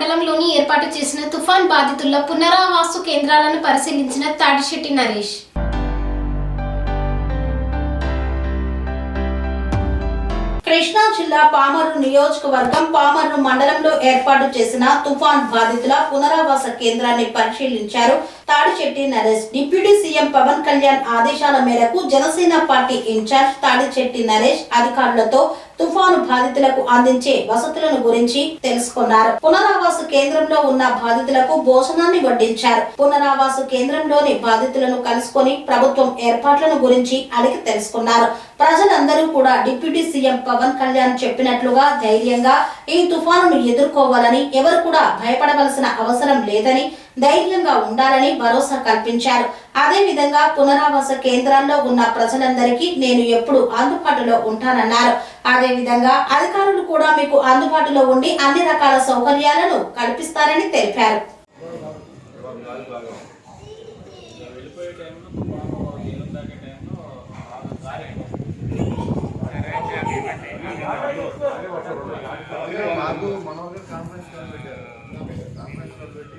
మండలంలోని ఏర్పాటు చేసిన తుఫాన్ బాధితుల పునరావాసు కేంద్రాలను పరిశీలించిన తాడిశెట్టి నరేష్. కృష్ణా జిల్లా పామర్రు నియోజకవర్గం పామర్రు మండలంలో ఏర్పాటు చేసిన తుఫాన్ బాధితుల పునరావాస కేంద్రాన్ని పరిశీలించారు తాడిచెట్టి నరేష్ డిప్యూటీ సీఎం పవన్ కళ్యాణ్ ఆదేశాల మేరకు జనసేన పార్టీ ఇన్ఛార్జ్ తాడిచెట్టి నరేష్ అధికారులతో తుఫాను బాధితులకు అందించే వసతులను గురించి తెలుసుకున్నారు. పునరావాస కేంద్రంలో ఉన్న బాధితులకు భోజనాన్ని వడ్డించారు. పునరావాస కేంద్రంలోని బాధితులను కలుసుకొని ప్రభుత్వం ఏర్పాట్లను గురించి అడిగి తెలుసుకున్నారు. ప్రజలందరూ కూడా డిప్యూటీ సీఎం పవన్ కళ్యాణ్ చెప్పినట్లుగా ధైర్యంగా ఈ తుఫానును ఎదుర్కోవాలని ఎవరు కూడా భయపడవలసిన అవసరం లేదని ధైర్యంగా ఉండాలని భరోసా కల్పించారు. అదే విధంగా పునరావాస కేంద్రాల్లో ఉన్న ప్రజలందరికీ నేను ఎప్పుడు అందుబాటులో ఉంటానన్నారు. అదే విధంగా అధికారులు కూడా మీకు అందుబాటులో ఉండి అన్ని రకాల సౌకర్యాలను కల్పిస్తారని తెలిపారు. మాకు కాన్ఫరెన్స్ కాల్ పెట్టారు. కాన్ఫరెన్స్ కాల్ పెట్టి